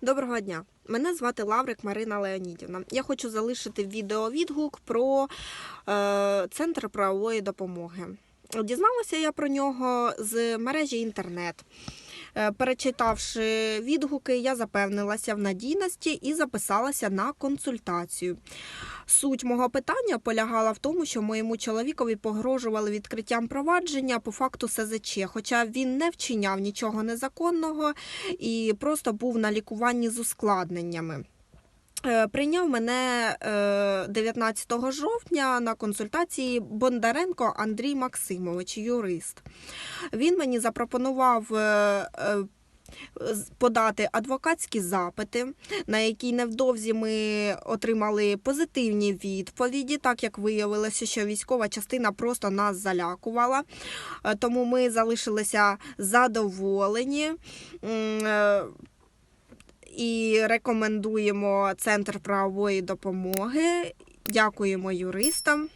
Доброго дня. Мене звати Лаврик Марина Леонідівна. Я хочу залишити відеовідгук про е, центр правової допомоги. Дізналася я про нього з мережі інтернет. Е, Перечитавши відгуки, я запевнилася в надійності і записалася на консультацію. Суть мого питання полягала в тому, що моєму чоловікові погрожували відкриттям провадження по факту СЗЧ, хоча він не вчиняв нічого незаконного і просто був на лікуванні з ускладненнями. Е, Прийняв мене е, 19 жовтня на консультації Бондаренко Андрій Максимович, юрист. Він мені запропонував е, е, подати адвокатські запити, на які невдовзі ми отримали позитивні відповіді, так як виявилося, що військова частина просто нас залякувала. Е, Тому ми залишилися задоволені. І рекомендуємо центр правової допомоги. Дякуємо юристам.